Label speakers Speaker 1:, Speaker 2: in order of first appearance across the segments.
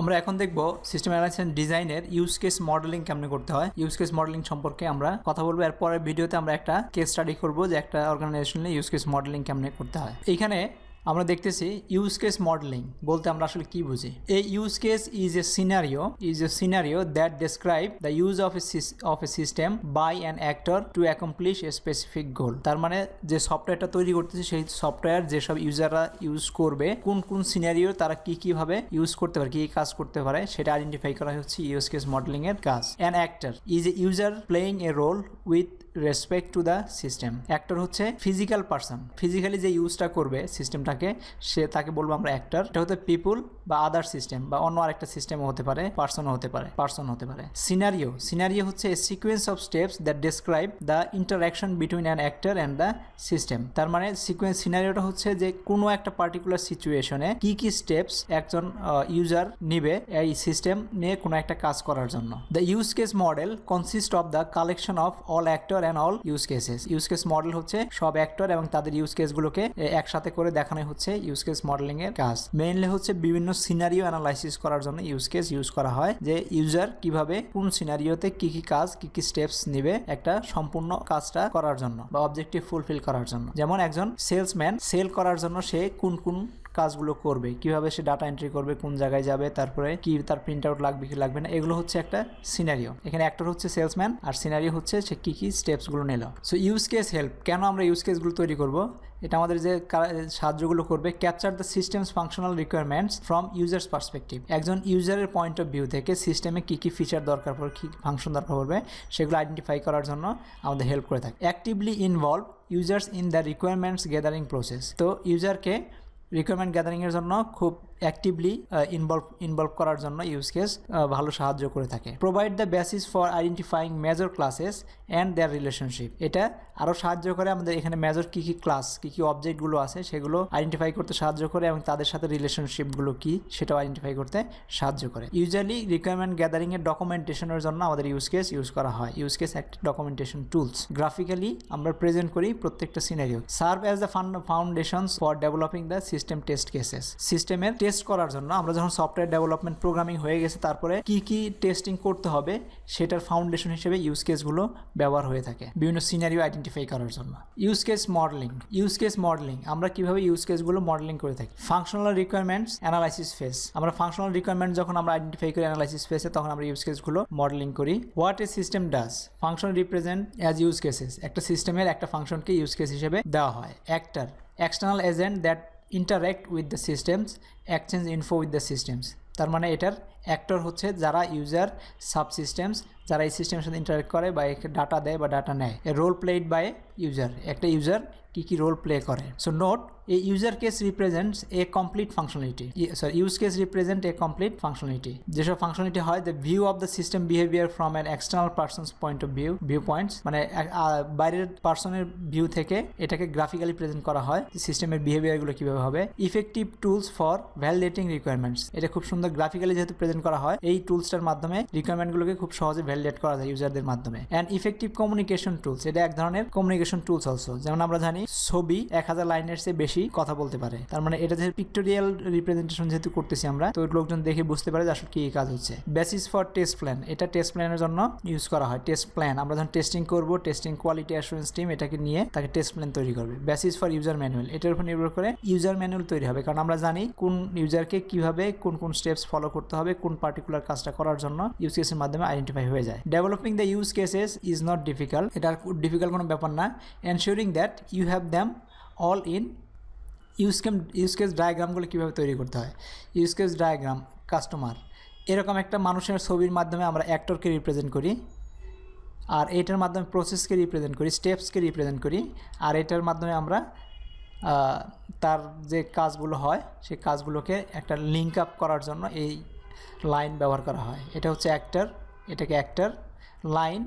Speaker 1: আমরা এখন দেখব সিস্টেম অ্যানালাইসিস ডিজাইনের ইউজ কেস মডেলিং কেমনে করতে হয়। ইউজ কেস মডেলিং সম্পর্কে আমরা কথা বলব। এর পরের ভিডিওতে আমরা একটা কেস স্টাডি করব যে একটা অর্গানাইজেশনে ইউজ কেস মডেলিং কেমনে করতে হয়। এইখানে আমরা দেখতেছি ইউজ কেস মডেলিং বলতে আমরা আসলে কি বুঝি? এই use case is a scenario is a scenario that describe the use of a of a system by an actor to accomplish a specific goal তার মানে যে সফটওয়্যারটা তৈরি করতেছে, সেই সফটওয়্যার যেসব ইউজাররা ইউজ করবে, কোন কোন সিনারিও তারা কি, কীভাবে ইউজ করতে পারে, কি কাজ করতে পারে, সেটা আইডেন্টিফাই করা হচ্ছে ইউজ কেস মডেলিং এর কাজ. An actor is a user playing a role with respect to the system actor হচ্ছে ফিজিক্যাল পার্সন ফিজিক্যালি যে ইউজটা করবে সিস্টেমটাকে সে তাকে বলব আমরা অ্যাক্টর এটা হতে পিপুল বা আদার সিস্টেম বা অন্য আরেকটা সিস্টেমও হতে পারে পার্সনও হতে পারে পার্সন হতে পারে। সিনারিও সিনারিও হচ্ছে a sequence of steps that describe the interaction between an actor and the system তার মানে সিকুয়েন্স সিনারিওটা হচ্ছে যে কোনো একটা পার্টিকুলার সিচুয়েশনে কি কি স্টেপস একজন ইউজার নিবে এই সিস্টেম নিয়ে কোনো একটা কাজ করার জন্য। The use case model consist of the collection of all actor and all use cases use case model হচ্ছে সব অ্যাক্টর এবং তাদের ইউজ কেসগুলোকে একসাথে করে দেখানো হচ্ছে ইউজ কেস মডেলিং এর কাজ। মেইনলি হচ্ছে বিভিন্ন সিনারিও অ্যানালাইসিস করার জন্য ইউজ কেস ইউজ করা হয়, যে ইউজার কীভাবে কোন সিনারিওতে কি কি কাজ, কি কি স্টেপস নিবে একটা সম্পূর্ণ কাজটা করার জন্য বা অবজেক্টিভ ফুলফিল করার জন্য। যেমন একজন সেলসম্যান সেল করার জন্য সে কোন কোন কাজগুলো করবে, কীভাবে সে ডাটা এন্ট্রি করবে, কোন জায়গায় যাবে, তারপরে কি তার প্রিন্ট আউট লাগবে, কি লাগবে না, এগুলো হচ্ছে একটা সিনারিও এখানে অ্যাক্টর হচ্ছে সেলসম্যান আর সিনারিও হচ্ছে সে কী কী স্টেপসগুলো নিল। সো ইউজ কেস হেল্প কেন আমরা ইউজ কেসগুলো তৈরি করব? এটা আমাদের যে সাহায্যগুলো করবে capture the systems functional requirements from users perspective একজন ইউজারের পয়েন্ট অফ ভিউ থেকে সিস্টেমে কী কী ফিচার দরকার পড়বে, কী ফাংশন দরকার পড়বে, সেগুলো আইডেন্টিফাই করার জন্য আমাদের হেল্প করে থাকে। Actively involve users in the requirements gathering process তো ইউজারকে রিকোয়ারমেন্ট গ্যাদারিংয়ের জন্য খুব অ্যাক্টিভলি ইনভলভ ইনভলভ করার জন্য ইউজ কেস ভালো সাহায্য করে থাকে। Provide the basis for identifying major classes and their relationship এটা আরও সাহায্য করে আমাদের এখানে মেজর কী কী ক্লাস কী কী অবজেক্টগুলো আছে, সেগুলো আইডেন্টিফাই করতে সাহায্য করে এবং তাদের সাথে রিলেশনশিপগুলো কী, সেটাও আইডেন্টিফাই করতে সাহায্য করে। ইউজুয়ালি রিকোয়ারমেন্ট গ্যাদারিংয়ের ডকুমেন্টেশনের জন্য আমাদের ইউজ কেস ইউজ করা হয়। ইউজ কেস একটা ডকুমেন্টেশন টুলস গ্রাফিক্যালি আমরা প্রেজেন্ট করি প্রত্যেকটা scenario serve as the foundation for developing the system test cases সিস্টেমের টেস্ট করার জন্য আমরা যখন সফটওয়্যার ডেভেলপমেন্ট প্রোগ্রামিং হয়ে গেছে, তারপরে কি কি টেস্টিং করতে হবে, সেটার ফাউন্ডেশন হিসেবে ইউজ কেসগুলো ব্যবহার হয়ে থাকে, বিভিন্ন সিনারিও আইডেন্টিফাই করার জন্য। Use case modelling use case modelling আমরা কীভাবে ইউজ কেসগুলো মডেলিং করে থাকি? ফাংশনাল রিকোয়ারমেন্টস অ্যানালাইসিস ফেস আমরা ফাংশনাল রিকোয়ারমেন্ট যখন আমরা আইডেন্টিফাই করি অ্যানালাইসিস ফেসে তখন আমরা ইউজ কেসগুলো মডেলিং করি। What a system does function represent as use cases একটা সিস্টেমের একটা ফাংশনকে ইউজ কেস হিসেবে দেওয়া হয়। Actor external agent that interact with the systems exchange info with the systems তার মানে এটার অ্যাক্টর হচ্ছে যারা ইউজার সাব সিস্টেমস যারা এই সিস্টেমের সাথে ইন্টারাক্ট করে বা ডাটা দেয় বা ডাটা নেয়। রোল প্লেড বাই ইউজার একটা ইউজার কী কী রোল প্লে করে। So note a user case represents a complete functionality sorry use case represent a complete functionality যেসব ফাংশনালিটি হয় view of the system behaviour from an external person's point of view view points মানে বাইরের পার্সনের view থেকে এটাকে graphically present করা হয় সিস্টেমের বিহেভিয়ারগুলো কীভাবে হবে। Effective tools for validating requirements এটা খুব সুন্দর গ্রাফিক্যালি যেহেতু প্রেজেন্ট করা হয়, এই টুলসটার মাধ্যমে রিকোয়ারমেন্টগুলোকে খুব সহজে ভ্যালিডেট করা যায় ইউজারদের মাধ্যমে। অ্যান্ড ইফেক্টিভ কমিউনিকেশন টুলস এটা এক ধরনের কমিউনিকেশন টুলস অলসো যেমন আমরা জানি, ছবি এক হাজার লাইনের চেয়ে বেশি কথা বলতে পারে। তার মানে এটা যেহেতু পিক্টোরিয়াল রিপ্রেজেন্টেশন যেহেতু করতেছি আমরা, তো লোকজন দেখে বুঝতে পারে যে আসলে কি কাজ হচ্ছে। বেসিস ফর টেস্ট প্ল্যান এটা টেস্ট প্ল্যানের জন্য ইউজ করা হয়। টেস্ট প্ল্যান আমরা যখন টেস্টিং করব টেস্টিং কোয়ালিটি অ্যাসুরেন্স টিম এটাকে নিয়ে তাকে টেস্ট প্ল্যান তৈরি করবে। বেসিস ফর ইউজার ম্যানুয়াল এটার উপর নির্ভর করে ইউজার ম্যানুয়াল তৈরি হবে। কারণ আমরা জানি কোন ইউজারকে কীভাবে কোন কোন স্টেপস ফলো করতে হবে, কোন পার্টিকুলার কাজটা করার জন্য ইউজ কেসের মাধ্যমে আইডেন্টিফাই হয়ে যায়। Developing the use cases is not difficult এটা ডিফিকাল্ট কোনো ব্যাপার না। Ensuring that you have them all in use came use ডায়াগ্রামগুলো কীভাবে তৈরি করতে হয়? ইউজকেস ডায়াগ্রাম কাস্টমার এরকম একটা মানুষের ছবির মাধ্যমে আমরা অ্যাক্টরকে রিপ্রেজেন্ট করি, আর এটার মাধ্যমে প্রসেসকে রিপ্রেজেন্ট করি স্টেপসকে রিপ্রেজেন্ট করি, আর এটার মাধ্যমে আমরা তার যে কাজগুলো হয়, সেই কাজগুলোকে একটা লিঙ্ক আপ করার জন্য এই লাইন ব্যবহার করা হয়। এটা হচ্ছে অ্যাক্টর এটাকে actor line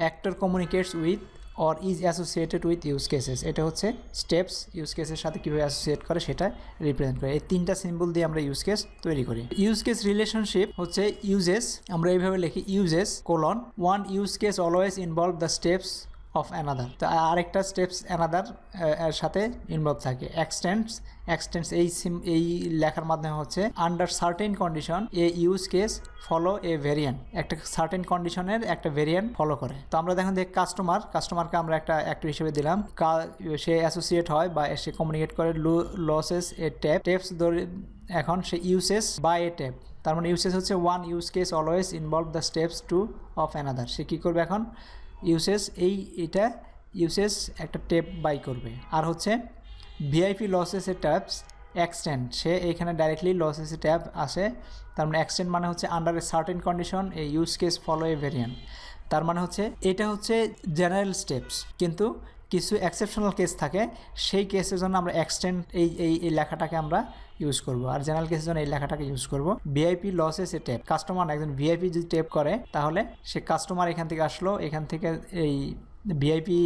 Speaker 1: actor communicates with or is associated with use cases এটা হচ্ছে স্টেপস ইউজ কেসের সাথে কীভাবে অ্যাসোসিয়েট করে সেটা রিপ্রেজেন্ট করে। এই তিনটা সিম্বল দিয়ে আমরা ইউজ কেস তৈরি করি। ইউজ কেস রিলেশনশিপ হচ্ছে ইউজেস আমরা এইভাবে লিখি uses colon one use case always involve the steps of another তো আরেকটা স্টেপস অ্যানাদার এর সাথে ইনভলভ থাকে। এক্সটেন্স এক্সটেন্স এই সিম এই লেখার মাধ্যমে হচ্ছে under certain condition a use case follow a variant একটা সার্টেন কন্ডিশনের একটা ভেরিয়েন্ট ফলো করে। তো আমরা দেখুন যে কাস্টমার কাস্টমারকে আমরা একটা অ্যাক্টর হিসেবে দিলাম। সে অ্যাসোসিয়েট হয় বা সে কমিউনিকেট করে লু লসেস এ ট্যাপ টেপস ধরে, এখন সে ইউসেস বাই এ ট্যাপ তার মানে ইউসেস হচ্ছে one use case always involve the steps to of another সে কী করবে এখন? ইউসেস এই এটা ইউসেস একটা টেপ বাই করবে। আর হচ্ছে ভিআইপি লসেসের ট্যাপস এক্সটেন্ড সে এখানে ডাইরেক্টলি লসেসের ট্যাপ আসে। তার মানে এক্সটেন্ড মানে হচ্ছে under a certain condition a use case follow a variant তার মানে হচ্ছে এটা হচ্ছে জেনারেল স্টেপস কিন্তু কিছু এক্সেপশনাল কেস থাকে, সেই কেসের জন্য আমরা এক্সটেন্ড এই এই এই লেখাটাকে আমরা ইউজ করব। আর জেনারেল কেসের জন্য এই লেখাটাকে ইউজ করব। VIP loses a tape customer একজন ভিআইপি যদি টেপ করে, তাহলে সে কাস্টমার এখান থেকে আসলো, এখান থেকে এই ভিআইপি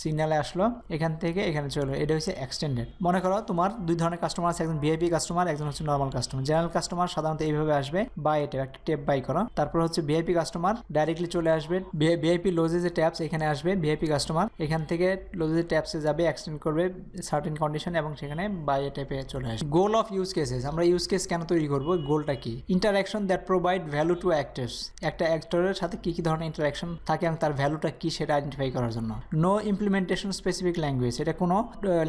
Speaker 1: সিগনালে আসলো, এখান থেকে এখানে চলো এটা হচ্ছে এক্সটেন্ডেড মনে করো তোমার দুই ধরনের কাস্টমার আছে, একজন ভিআইপি কাস্টমার একজন হচ্ছে নর্মাল কাস্টমার জেনারেল কাস্টমার সাধারণত এইভাবে আসবে বা এটা একটা টেপ বাই করো। তারপর হচ্ছে ভিআইপি কাস্টমার ডাইরেক্টলি চলে আসবে। ভিআইপি লোজে যে ট্যাপস এখানে আসবে ভিআইপি কাস্টমার এখান থেকে লোজে ট্যাপসে যাবে এক্সটেন্ড করবে সার্টেন কন্ডিশন এবং সেখানে বাই ট্যাপে চলে আসবে। গোল অফ ইউজ কেসেস আমরা ইউজ কেস কেন তৈরি করব? গোলটা কি? Interaction that provide value to actors একটা অ্যাক্টরের সাথে কি কি ধরনের ইন্টারাকশন থাকে এবং তার ভ্যালুটা কি, সেটা আইডেন্টিফাই করার জন্য। নো ইমপ্লিমেন্টেশন স্পেসিফিক ল্যাঙ্গুয়েজ এটা কোনো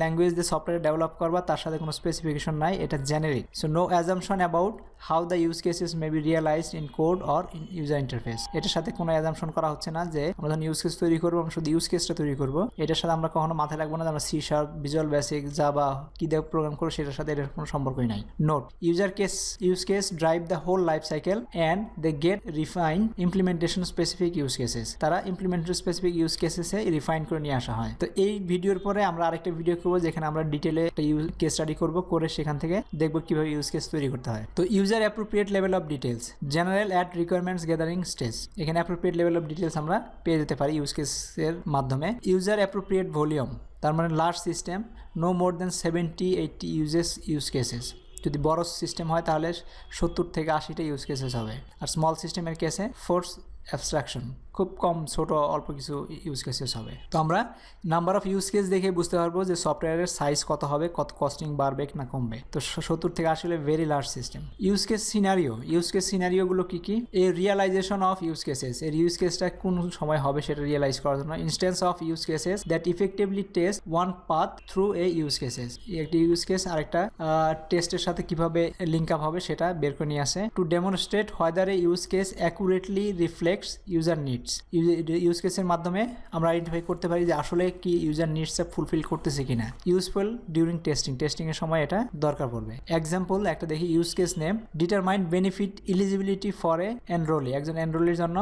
Speaker 1: ল্যাঙ্গুয়েজ দিয়ে সফটওয়্যার ডেভেলপ করবা, তার সাথে কোনো স্পেসিফিকেশন নাই, এটা generic so no assumption about how the use cases may be realised in code or in user interface এটার সাথে কোনো অ্যাজামশন করা হচ্ছে না যে আমরা যখন ইউজ কেস তৈরি করব, আমরা শুধু ইউজ কেসটা তৈরি করব। এটার সাথে আমরা কখনো মাথায় রাখব না যে আমরা C sharp visual basic Java কি দিয়ে প্রোগ্রাম করব, সেটার সাথে এটার কোনো সম্পর্কই নাই। Note user case use case drive the whole life cycle and they get refine implementation specific use cases তারা ইমপ্লিমেন্টেশন স্পেসিফিক ইউজ কেসেসে রিফাইন করে নিয়ে আসা হয়। তো এই ভিডিওর পরে আমরা আরেকটা ভিডিও করব, যেখানে আমরা ডিটেলে একটা ইউজ কেস স্টাডি করব, করে সেখান থেকে দেখব কীভাবে ইউজ কেস তৈরি করতে হয়। তো user appropriate level of details general at requirements gathering stage এখানে অ্যাপ্রোপ্রিয়েট লেভেল অফ ডিটেলস আমরা পেয়ে যেতে পারি ইউজ কেসের মাধ্যমে। ইউজার অ্যাপ্রোপ্রিয়েট ভলিউম তার মানে large system no more than seventy eighty uses use cases যদি বড় সিস্টেম হয় তাহলে সত্তর থেকে আশিটা ইউজ কেসেস হবে। আর স্মল সিস্টেমের কেসে ফোর্স অ্যাবস্ট্রাকশন খুব কম ছোট, অল্প কিছু ইউজ কেসেস হবে। তো আমরা নাম্বার অফ ইউজ কেস দেখে বুঝতে পারব যে সফটওয়্যারের সাইজ কত হবে, কত কস্টিং বাড়বে না কমবে। তো সত্তর থেকে আসলে very large system use case scenario use case সিনারিওগুলো কী কী? এই রিয়েলাইজেশন অফ ইউজ কেসেস এর ইউজ কেসটা কোন সময় হবে সেটা রিয়েলাইজ করার জন্য। Instance of use cases that effectively test one path through a use cases একটি ইউজ কেস আরেকটা টেস্টের সাথে কীভাবে লিঙ্ক আপ হবে সেটা বের করে নিয়ে আসে। To demonstrate whether a use case accurately reflects user needs use কেসের মাধ্যমে আমরা আইডেন্টিফাই করতে পারি যে আসলে কি ইউজার নিডসটা ফুলফিল করতেছে কিনা। ইউজফুল ডিউরিং টেস্টিং টেস্টিং এর সময় এটা দরকার পড়বে। এক্সাম্পল একটা দেখি use case name determined benefit eligibility for a enrollee একজন এনরোলির জন্য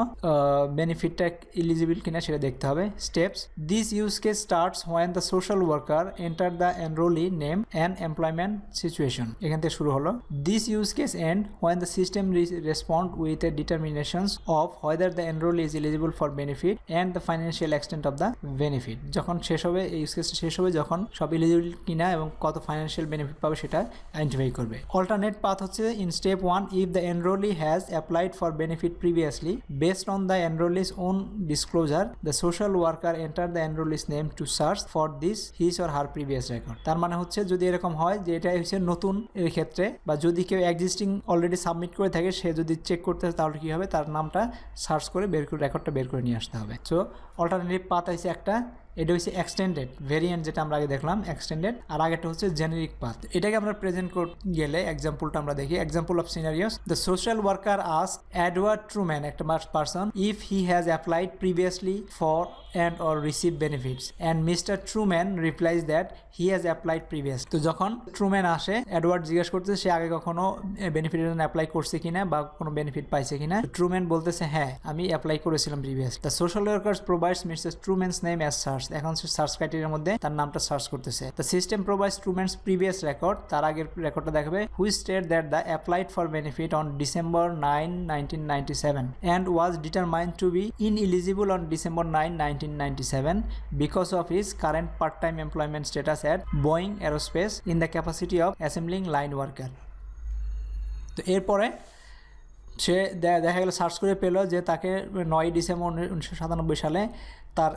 Speaker 1: বেনিফিটটা ইলিজিবল কিনা সেটা দেখতে হবে। Steps this use case starts when the social worker enter the enrollee name and employment situation এখান থেকে শুরু হলো। This use case end when the system respond with a determinations of whether the enrollee is eligible for benefit and the financial extent of the benefit যখন শেষ হবে, এই use কেসটা শেষ হবে, যখন সব এলিজিবল কিনা এবং কত ফাইন্যান্সিয়াল বেনিফিট পাবে সেটা আইডেন্টিফাই করবে। অল্টারনেট পাথ হচ্ছে in step one if the enrollee has applied for benefit previously based on the enrollee's own disclosure the social worker enter the enrollee's name to search for this his or her previous record তার মানে হচ্ছে, যদি এরকম হয় যে এটা হচ্ছে নতুন এর ক্ষেত্রে, বা যদি কেউ এক্সিস্টিং অলরেডি সাবমিট করে থাকে, সে যদি চেক করতে তাহলে কী হবে? তার নামটা সার্চ করে বের করে রেকর্ডটা বের করে নিয়ে আসতে হবে। সো অল্টারনেটিভ পাথ আছে একটা এটা হচ্ছে এক্সটেন্ডেড ভেরিয়েন্ট যেটা আমরা আগে দেখলাম এক্সটেন্ডেড আর আগেটা হচ্ছে জেনেরিক পাথ এটাকে আমরা প্রেজেন্ট করতে গেলে এক্সাম্পলটা আমরা দেখি। Example of scenarios the social worker us Edward Truman একটা person if he has applied previously for and or receive benefits and mister Truman replies that he has applied previous তো যখন ট্রুম্যান আসে Edward জিজ্ঞেস করতেছে, সে আগে কখনো বেনিফিটের জন্য apply করছে কিনা বা কোনো বেনিফিট পাইছে কিনা? ট্রুম্যান বলতেছে হ্যাঁ আমি অ্যাপ্লাই করেছিলাম previous the social workers provides mister Truman's name as search এখন সার্চ ক্রাইটেরিয়ার মধ্যে তার নামটা সার্চ করতেছে। The system provides Truman's previous record তার আগের রেকর্ডটা দেখবে। Which state that the applied for benefit on December nine nineteen ninety seven and was determined to be ineligible on December nine seven because of his current part time employment status at Boeing aerospace in the capacity of assembling line worker তো এরপরে সে দেখা গেলো search করে পেল যে তাকে নয় December উনিশশো সাতানব্বই সালে তার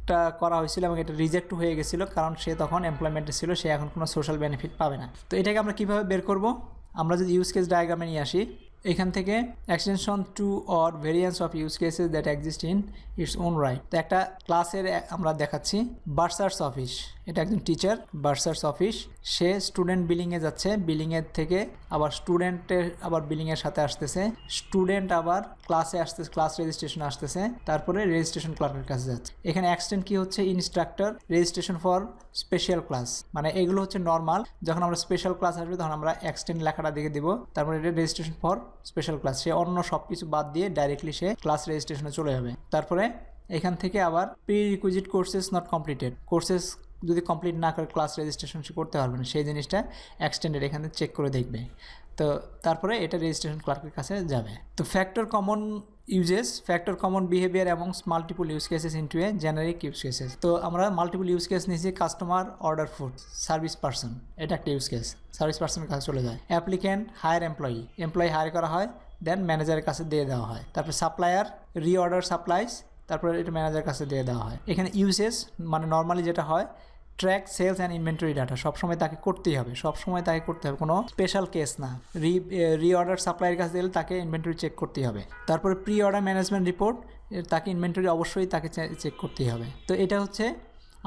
Speaker 1: অ্যাপ্লিকেশনটা করা হয়েছিল এবং এটা রিজেক্ট হয়ে গেছিল কারণ সে তখন এমপ্লয়মেন্টে ছিল, সে এখন কোনো সোশ্যাল বেনিফিট পাবে না। তো এটাকে আমরা কীভাবে বের করব? আমরা যদি ইউজ কেস ডায়াগ্রামে নিয়ে আসি, এখান থেকে extension to or variance of use cases that exist in its own right তো একটা ক্লাসের আমরা দেখাচ্ছি বার্সার্স অফিস এটা একজন টিচার বার্সার্স অফিস সে স্টুডেন্ট বিলিংয়ে যাচ্ছে বিলিংয়ের থেকে আবার স্টুডেন্টের আবার বিলিংয়ের সাথে আসতেছে। স্টুডেন্ট আবার ক্লাসে আসতেছে ক্লাস রেজিস্ট্রেশন আসতেছে, তারপরে রেজিস্ট্রেশন ক্লার্কের কাছে যাচ্ছে। এখানে এক্সটেন্ড কি হচ্ছে? Instructor registration for special class মানে এগুলো হচ্ছে নর্মাল যখন আমরা স্পেশাল ক্লাস আসবে, তখন আমরা এক্সটেন্ড লেখাটা দিকে দিব। তারপরে এটা রেজিস্ট্রেশন ফর স্পেশাল ক্লাস সে অন্য সব কিছু বাদ দিয়ে ডাইরেক্টলি সে ক্লাস রেজিস্ট্রেশনে চলে যাবে। তারপরে এখান থেকে আবার prerequisite courses not completed courses যদি কমপ্লিট না করে ক্লাস রেজিস্ট্রেশন করতে পারবে না, সেই জিনিসটা এক্সটেন্ডেড এখানে চেক করে দেখবে। তো তারপরে এটা রেজিস্ট্রেশন ক্লার্কের কাছে যাবে। তো factor common uses factor common behavior এবং multiple use cases into a generic use cases তো আমরা মাল্টিপল ইউজ কেস নিয়েছি customer order food service person এটা একটা ইউজ কেস সার্ভিস পার্সনের কাছে চলে যায়। Applicant hire employee employee hire করা হয় দেন ম্যানেজারের কাছে দিয়ে দেওয়া হয়। তারপর সাপ্লায়ার রিঅর্ডার সাপ্লাইস তারপরে এটা ম্যানেজারের কাছে দিয়ে দেওয়া হয়। এখানে ইউসেস মানে নর্মালি যেটা হয় track, sales and inventory data সবসময় তাকে করতেই হবে, সবসময় তাকে করতে হবে, কোনো স্পেশাল কেস না। রি রিঅর্ডার সাপ্লাইয়ের কাছে দিলে তাকে ইনভেন্টরি চেক করতেই হবে। তারপরে প্রি অর্ডার ম্যানেজমেন্ট রিপোর্ট তাকে ইনভেন্টরি অবশ্যই তাকে চেক করতেই হবে। তো এটা হচ্ছে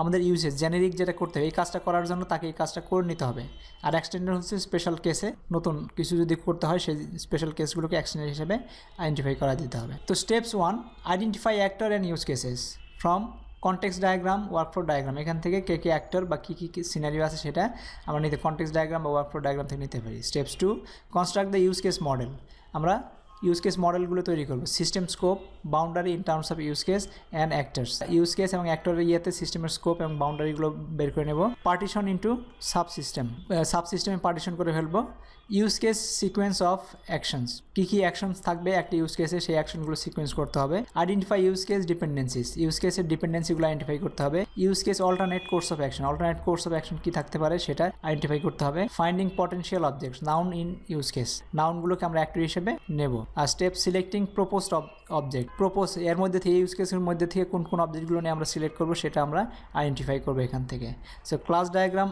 Speaker 1: আমাদের ইউজেস জেনেরিক যেটা করতে হবে, এই কাজটা করার জন্য তাকে এই কাজটা করে নিতে হবে। আর এক্সটেন্ডার হচ্ছে স্পেশাল কেসে নতুন কিছু যদি করতে হয়, সেই স্পেশাল কেসগুলোকে এক্সটেন্ডার হিসেবে আইডেন্টিফাই করা দিতে হবে। তো steps one identify actor and use cases from context diagram workflow diagram এখান থেকে কে কে অ্যাক্টর বা কী কী সিনারিও আছে সেটা আমরা নিতে কনটেক্সট ডায়াগ্রাম বা ওয়ার্কফ্লো ডায়াগ্রাম থেকে নিতে পারি। Steps to construct the use case model আমরা ইউজ কেস মডেলগুলো তৈরি করব। System scope boundary in terms of use case and actors use case এবং অ্যাক্টরের ইয়েতে সিস্টেমের স্কোপ এবং বাউন্ডারিগুলো বের করে নেব। পার্টিশন ইন্টু সাব সিস্টেম সাব সিস্টেমে পার্টিশন করে ফেলব। Use case sequence of actions কী কী অ্যাকশনস থাকবে? একটা ইউজ কেসে সেই অ্যাকশনগুলো সিকোয়েন্স করতে হবে। Identify use case dependencies use কেসের ডিপেন্ডেন্সিগুলো আইডেন্টিফাই করতে হবে। Use case alternate course of action alternate course of action কী থাকতে পারে? সেটা আইডেন্টিফাই করতে হবে। Finding potential objects noun in use case নাউনগুলোকে আমরা অ্যাক্টর হিসেবে নেব। আর step selecting proposed object propose এর মধ্যে থেকে ইউজ কেসের মধ্যে থেকে কোন কোন অবজেক্টগুলো নিয়ে আমরা সিলেক্ট করব, সেটা আমরা আইডেন্টিফাই করব এখান থেকে। So class diagram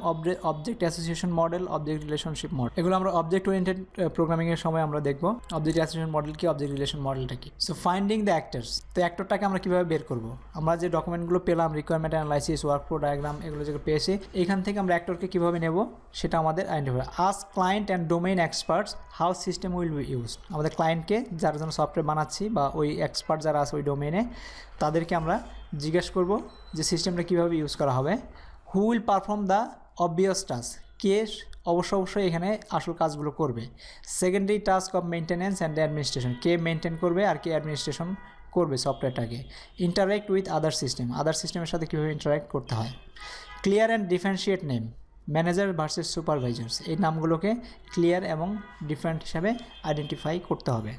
Speaker 1: object association model object relationship model এগুলো আমরা অবজেক্ট ওরিয়েন্টেড প্রোগ্রামিংয়ের সময় আমরা দেখব। অবজেক্ট অ্যাসোসিয়েশন মডেল কি অবজেক্ট রিলেশন মডেলটা কি? সো ফাইন্ডিং দ্য অ্যাক্টার্স তো অ্যাক্টরটাকে আমরা কীভাবে বের করব? আমরা যে ডকুমেন্টগুলো পেলাম রিকোয়ারমেন্ট অ্যানালাইসিস ওয়ার্কফ্লো ডায়াগ্রাম এগুলো যেগুলো পেয়েছি, এখান থেকে আমরা অ্যাক্টরকে কীভাবে নেব? সেটা আমাদের identify us client and domain experts how system will be use আমাদের ক্লায়েন্টকে যার জন্য সফটওয়্যার বানাচ্ছি বা ওই এক্সপার্ট যারা আছে ওই ডোমেনে তাদেরকে আমরা জিজ্ঞেস করব যে সিস্টেমটা কীভাবে ইউজ করা হবে। Who will perform the obvious task কে অবশ্য অবশ্যই এখানে আসল কাজগুলো করবে। Secondary task of maintenance and administration K maintain করবে আর কে অ্যাডমিনিস্ট্রেশন করবে সফটওয়্যারটাকে interact with other system other সিস্টেমের সাথে কীভাবে ইন্টারাক্ট করতে হয়। Clear and differentiate name manager versus supervisors এই নামগুলোকে ক্লিয়ার এবং ডিফারেন্ট হিসাবে আইডেন্টিফাই করতে হবে।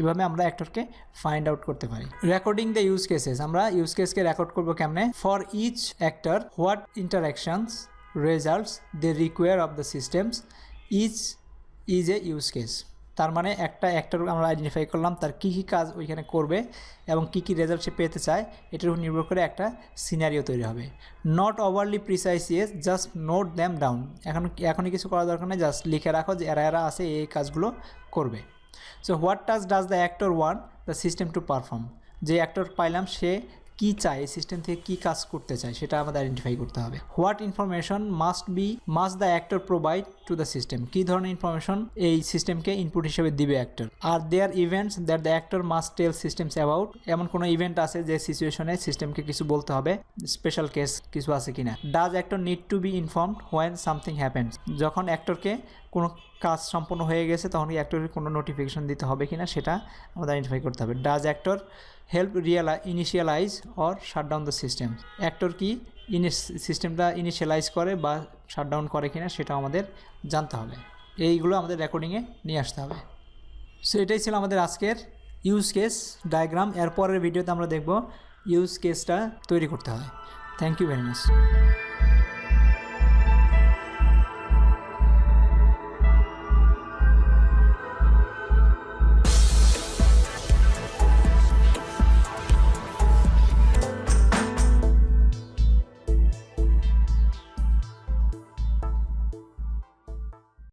Speaker 1: এভাবে আমরা অ্যাক্টরকে ফাইন্ড আউট করতে পারি। রেকর্ডিং দ্য ইউজ কেসেস আমরা ইউজ কেসকে রেকর্ড করব কেমনে? For each actor what interactions results they require of the systems each is a use case তার মানে একটা অ্যাক্টর আমরা আইডেন্টিফাই করলাম, তার কী কী কাজ ওইখানে করবে এবং কী কী রেজাল্ট সে পেতে চায়, এটার উপর নির্ভর করে একটা সিনারিও তৈরি হবে। Not overly precise yes just note them down এখন, এখনই কিছু করার দরকার নেই জাস্ট লিখে রাখো যে এরা এরা আছে এই কাজগুলো করবে। So what touch does the actor want the system to perform যে অ্যাক্টর পাইলাম, সে কী চায় সিস্টেম থেকে কী কাজ করতে চায়, সেটা আমাদের আইডেন্টিফাই করতে হবে। What information must be must the actor provide to the system কী ধরনের ইনফরমেশন এই সিস্টেমকে ইনপুট হিসেবে দিবে actor R there events that the actor must tell systems about এমন কোনো ইভেন্ট আছে যে সিচুয়েশনে সিস্টেমকে কিছু বলতে হবে? স্পেশাল কেস কিছু আছে কিনা? Does actor need to be informed when something happens যখন অ্যাক্টরকে কোনো কাজ সম্পন্ন হয়ে গেছে তখন কি অ্যাক্টরকে কোনো নোটিফিকেশন দিতে হবে কিনা, সেটা আমাদের আইডেন্টিফাই করতে হবে। Does actor help really initialize or shut down the system actor কি ইনিস সিস্টেমটা ইনিশিয়ালাইজ করে বা শাট ডাউন করে কিনা সেটা আমাদের জানতে হবে। এইগুলো আমাদের রেকর্ডিংয়ে নিয়ে আসতে হবে। সো এটাই ছিল আমাদের আজকের ইউজ কেস ডায়াগ্রাম এরপরের ভিডিওতে আমরা দেখব ইউজ কেসটা তৈরি করতে হয় থ্যাংক ইউ ভেরি মাচ